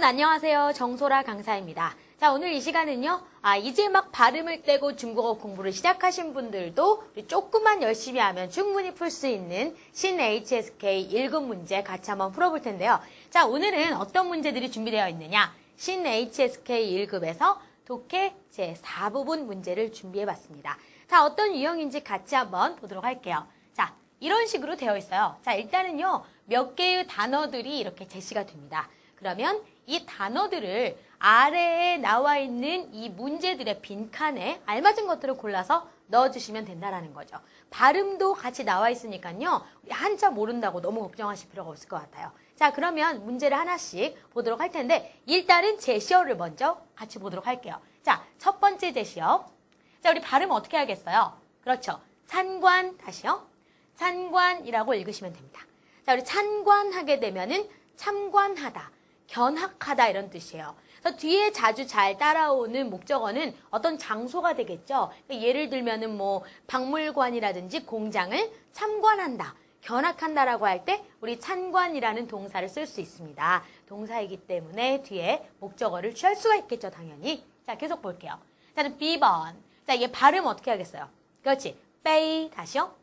여러분 안녕하세요. 정소라 강사입니다. 자, 오늘 이 시간은요. 아, 이제 막 발음을 떼고 중국어 공부를 시작하신 분들도 조금만 열심히 하면 충분히 풀 수 있는 신 HSK 1급 문제 같이 한번 풀어볼 텐데요. 자, 오늘은 어떤 문제들이 준비되어 있느냐? 신 HSK 1급에서 독해 제4부분 문제를 준비해 봤습니다. 자, 어떤 유형인지 같이 한번 보도록 할게요. 자, 이런 식으로 되어 있어요. 자, 일단은요. 몇 개의 단어들이 이렇게 제시가 됩니다. 그러면 이 단어들을 아래에 나와 있는 이 문제들의 빈칸에 알맞은 것들을 골라서 넣어주시면 된다라는 거죠. 발음도 같이 나와 있으니까요. 한자 모른다고 너무 걱정하실 필요가 없을 것 같아요. 자, 그러면 문제를 하나씩 보도록 할 텐데 일단은 제시어를 먼저 같이 보도록 할게요. 자, 첫 번째 제시어. 자, 우리 발음 어떻게 하겠어요? 그렇죠. 찬관, 다시요. 찬관이라고 읽으시면 됩니다. 자, 우리 찬관하게 되면은 참관하다, 견학하다 이런 뜻이에요. 그래서 뒤에 자주 잘 따라오는 목적어는 어떤 장소가 되겠죠. 그러니까 예를 들면은 뭐 박물관이라든지 공장을 참관한다, 견학한다라고 할 때 우리 찬관이라는 동사를 쓸 수 있습니다. 동사이기 때문에 뒤에 목적어를 취할 수가 있겠죠, 당연히. 자, 계속 볼게요. 자, B번. 자, 이게 발음 어떻게 하겠어요? 그렇지. 빼이, 다시요.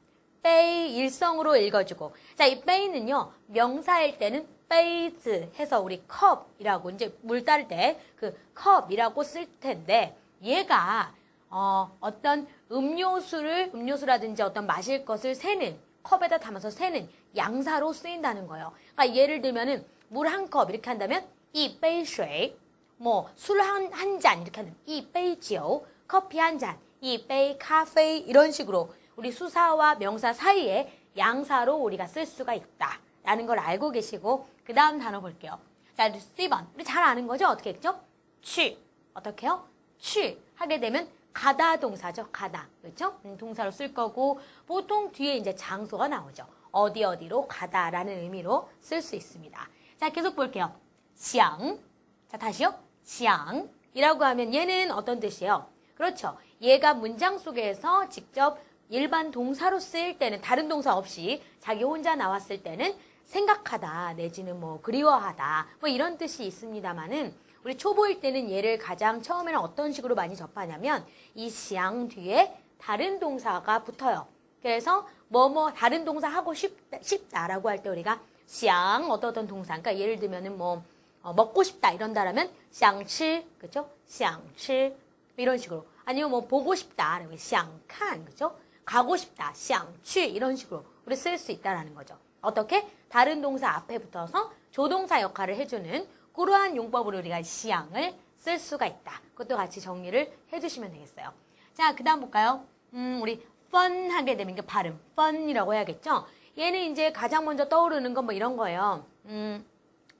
빼이 일성으로 읽어주고. 자, 이 빼이는요, 명사일 때는 베이즈 해서 우리 컵이라고 이제 물 따를 때 그 컵이라고 쓸 텐데 얘가 어, 어떤 음료수를 음료수라든지 어떤 마실 것을 세는 컵에다 담아서 세는 양사로 쓰인다는 거예요. 그러니까 예를 들면은 물 한 컵 이렇게 한다면 이 베이水 뭐술 한 한 잔 이렇게 하면 이 베이酒 커피 한 잔, 이 베이 카페 이런 식으로 우리 수사와 명사 사이에 양사로 우리가 쓸 수가 있다 라는 걸 알고 계시고 그 다음 단어 볼게요. 자, C번. 우리 잘 아는 거죠? 어떻게 했죠? 취. 어떻게 요 취. 하게 되면 가다 동사죠. 가다. 그렇죠? 음, 동사로 쓸 거고 보통 뒤에 이제 장소가 나오죠. 어디 어디로 가다라는 의미로 쓸 수 있습니다. 자, 계속 볼게요. 想. 자, 다시요. 想이라고 하면 얘는 어떤 뜻이에요? 그렇죠. 얘가 문장 속에서 직접 일반 동사로 쓰일 때는 다른 동사 없이 자기 혼자 나왔을 때는 생각하다 내지는 뭐 그리워하다 뭐 이런 뜻이 있습니다만은 우리 초보일 때는 얘를 가장 처음에는 어떤 식으로 많이 접하냐면 이 시양 뒤에 다른 동사가 붙어요. 그래서 뭐뭐 다른 동사 하고 싶다, 싶다라고 할 때 우리가 시양 어떤 어떤 동사 그러니까 예를 들면은 뭐 어, 먹고 싶다 이런다라면 샹치 그죠? 샹치 이런 식으로 아니면 뭐 보고 싶다 그러면 샹칸 그죠? 가고 싶다 샹취 이런 식으로 우리 쓸 수 있다라는 거죠. 어떻게? 다른 동사 앞에 붙어서 조동사 역할을 해주는 그러한 용법으로 우리가 시양을 쓸 수가 있다. 그것도 같이 정리를 해주시면 되겠어요. 자, 그 다음 볼까요? 음, 우리 fun 하게 되면 이게 발음, fun이라고 해야겠죠? 얘는 이제 가장 먼저 떠오르는 건 뭐 이런 거예요. 음,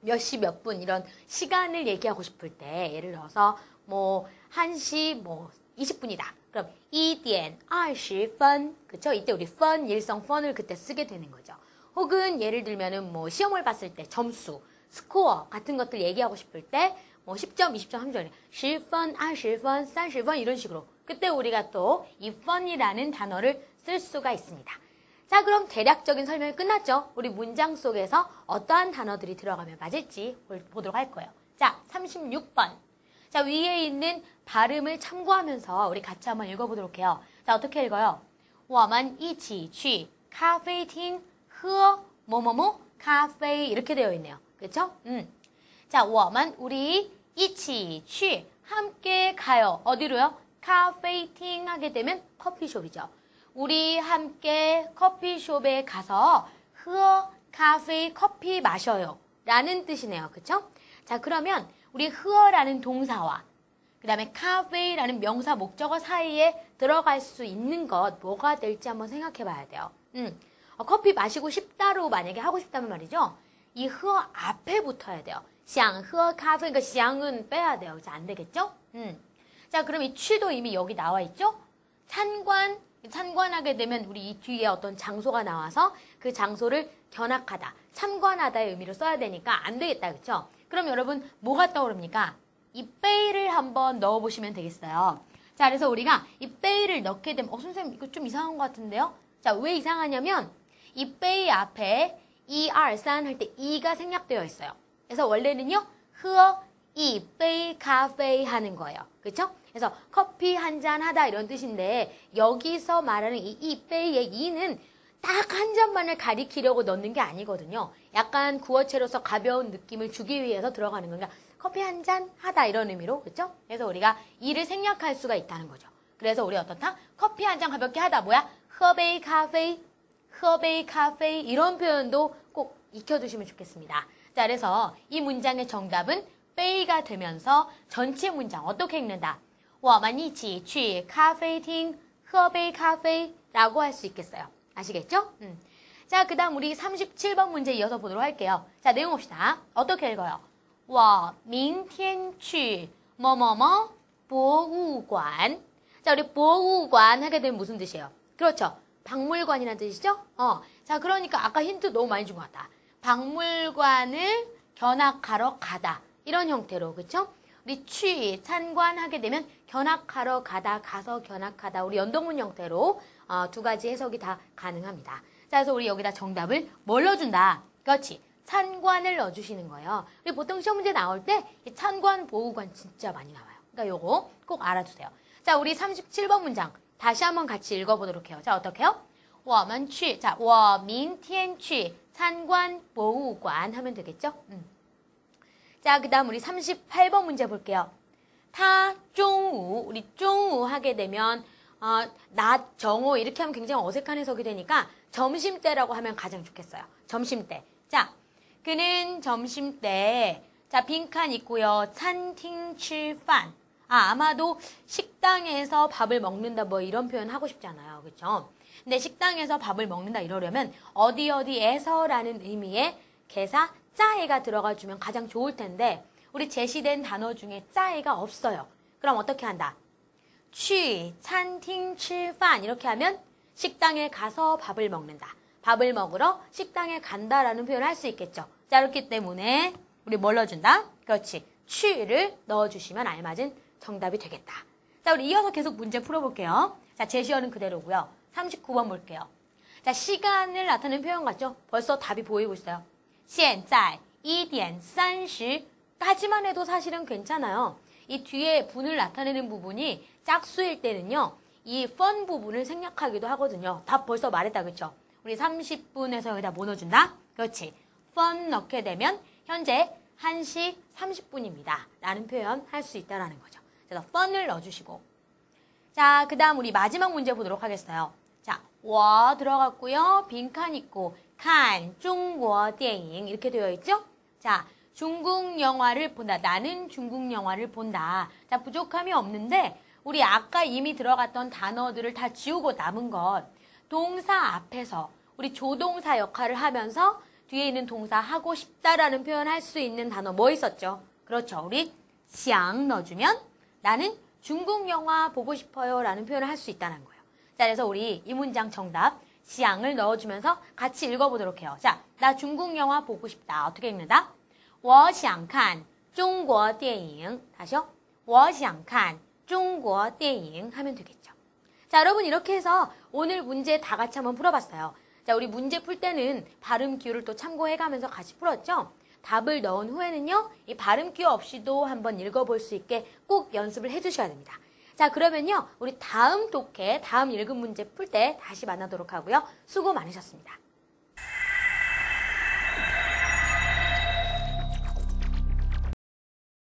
몇 시 몇 분 이런 시간을 얘기하고 싶을 때 예를 들어서 뭐 1시 뭐 20분이다. 그럼 2点 20분 그쵸? 이때 우리 fun 일성 fun을 그때 쓰게 되는 거죠. 혹은 예를 들면은 뭐 시험을 봤을 때 점수, 스코어 같은 것들 얘기하고 싶을 때 뭐 10점, 20점, 30점, 10분, 20분, 30분 이런 식으로 그때 우리가 또 이 fun이라는 단어를 쓸 수가 있습니다. 자, 그럼 대략적인 설명이 끝났죠? 우리 문장 속에서 어떠한 단어들이 들어가면 맞을지 보도록 할 거예요. 자, 36번. 자, 위에 있는 발음을 참고하면서 우리 같이 한번 읽어보도록 해요. 자, 어떻게 읽어요? 我们一起去咖啡厅喝뭐뭐뭐 카페 이렇게 되어 있네요. 그렇죠? 음. 자, 我们 우리 一起去 함께 가요. 어디로요? 카페팅 하게 되면 커피숍이죠. 우리 함께 커피숍에 가서 흐어 카페 커피 마셔요. 라는 뜻이네요. 그쵸? 자, 그러면 우리 흐어라는 동사와 그 다음에 카페라는 명사 목적어 사이에 들어갈 수 있는 것 뭐가 될지 한번 생각해 봐야 돼요. 음, 어, 커피 마시고 싶다로 만약에 하고 싶다면 말이죠. 이 흐어 앞에 붙어야 돼요. 샹, 흐어 카페, 그러니까 샹은 빼야 돼요. 그래서 안 되겠죠? 음. 자, 그럼 이 취도 이미 여기 나와 있죠? 산관, 참관하게 되면 우리 이 뒤에 어떤 장소가 나와서 그 장소를 견학하다, 참관하다의 의미로 써야 되니까 안 되겠다, 그렇죠? 그럼 여러분 뭐가 떠오릅니까? 이 빼이를 한번 넣어보시면 되겠어요. 자, 그래서 우리가 이 빼이를 넣게 되면 어, 선생님 이거 좀 이상한 것 같은데요? 자, 왜 이상하냐면 이 빼이 앞에 er, 산 할 때 이가 생략되어 있어요. 그래서 원래는요. 흐어, 이, 빼이, 카페이 하는 거예요. 그쵸? 그래서 커피 한 잔 하다 이런 뜻인데 여기서 말하는 이, 이 빼이의 이는 딱 한 잔만을 가리키려고 넣는 게 아니거든요. 약간 구어체로서 가벼운 느낌을 주기 위해서 들어가는 거니까 커피 한 잔 하다 이런 의미로 그렇죠? 그래서 우리가 이를 생략할 수가 있다는 거죠. 그래서 우리 어떻다? 커피 한 잔 가볍게 하다 뭐야? 喝杯咖啡, 喝杯咖啡 이런 표현도 꼭 익혀두시면 좋겠습니다. 자, 그래서 이 문장의 정답은 베이가 되면서 전체 문장 어떻게 읽는다? 我们一起去咖啡厅喝杯咖啡 라고 할 수 있겠어요. 아시겠죠? 음. 자, 그 다음 우리 37번 문제 이어서 보도록 할게요. 자, 내용 봅시다. 어떻게 읽어요? 我明天去뭐뭐뭐 博物馆 자, 우리 博物馆 하게 되면 무슨 뜻이에요? 그렇죠. 박물관이라는 뜻이죠? 어. 자, 그러니까 아까 힌트 너무 많이 준 것 같다. 박물관을 견학하러 가다. 이런 형태로, 그쵸? 우리 취,参관하게 되면 견학하러 가다, 가서 견학하다. 우리 연동문 형태로 어, 두 가지 해석이 다 가능합니다. 자, 그래서 우리 여기다 정답을 뭘 넣어준다? 그렇지.参관을 넣어주시는 거예요. 우리 보통 시험 문제 나올 때 이参관, 보우관 진짜 많이 나와요. 그러니까 요거 꼭 알아두세요. 자, 우리 37번 문장 다시 한번 같이 읽어보도록 해요. 자, 어떻게요? 我们去, 자, 我明天去参观博物馆 하면 되겠죠? 음. 자, 그 다음 우리 38번 문제 볼게요. 타종우 우리 종우 하게 되면 어, 낮 정오 이렇게 하면 굉장히 어색한 해석이 되니까 점심때라고 하면 가장 좋겠어요. 점심때. 자, 그는 점심때 자 빈칸 있고요. 찬팅 칠판. 아, 아마도 식당에서 밥을 먹는다 뭐 이런 표현 하고 싶잖아요. 그렇죠? 근데 식당에서 밥을 먹는다 이러려면 어디 어디에서라는 의미의 개사 짜해가 들어가 주면 가장 좋을 텐데 우리 제시된 단어 중에 짜에가 없어요. 그럼 어떻게 한다? 취,餐厅 吃饭 이렇게 하면 식당에 가서 밥을 먹는다. 밥을 먹으러 식당에 간다라는 표현을 할 수 있겠죠. 자, 그렇기 때문에 우리 뭘 넣어준다? 그렇지. 취를 넣어주시면 알맞은 정답이 되겠다. 자, 우리 이어서 계속 문제 풀어볼게요. 자, 제시어는 그대로고요. 39번 볼게요. 자, 시간을 나타내는 표현 같죠? 벌써 답이 보이고 있어요. 现在 2点 30 까지만 해도 사실은 괜찮아요. 이 뒤에 분을 나타내는 부분이 짝수일 때는요. 이펀 부분을 생략하기도 하거든요. 다 벌써 말했다. 그쵸? 우리 30분에서 여기다 뭐 넣어준다? 그렇지. 펀 넣게 되면 현재 1시 30분입니다. 라는 표현 할 수 있다라는 거죠. 그래서 펀을 넣어주시고 자, 그 다음 우리 마지막 문제 보도록 하겠어요. 자, 워 들어갔고요. 빈칸 있고 칸, 중국, 电影 이렇게 되어 있죠? 자, 중국 영화를 본다. 나는 중국 영화를 본다. 자, 부족함이 없는데 우리 아까 이미 들어갔던 단어들을 다 지우고 남은 것 동사 앞에서 우리 조동사 역할을 하면서 뒤에 있는 동사 하고 싶다라는 표현 할 수 있는 단어 뭐 있었죠? 그렇죠. 우리 想 넣어주면 나는 중국 영화 보고 싶어요 라는 표현을 할 수 있다는 거예요. 자, 그래서 우리 이 문장 정답 想을 넣어주면서 같이 읽어보도록 해요. 자, 나 중국 영화 보고 싶다. 어떻게 읽는다? 我想看中国电影 다시요. 我想看中国电影 하면 되겠죠. 자, 여러분 이렇게 해서 오늘 문제 다 같이 한번 풀어봤어요. 자, 우리 문제 풀 때는 발음 기호를 또 참고해가면서 같이 풀었죠? 답을 넣은 후에는요, 이 발음 기호 없이도 한번 읽어볼 수 있게 꼭 연습을 해주셔야 됩니다. 자, 그러면요, 우리 다음 독해, 다음 읽은 문제 풀 때 다시 만나도록 하고요. 수고 많으셨습니다.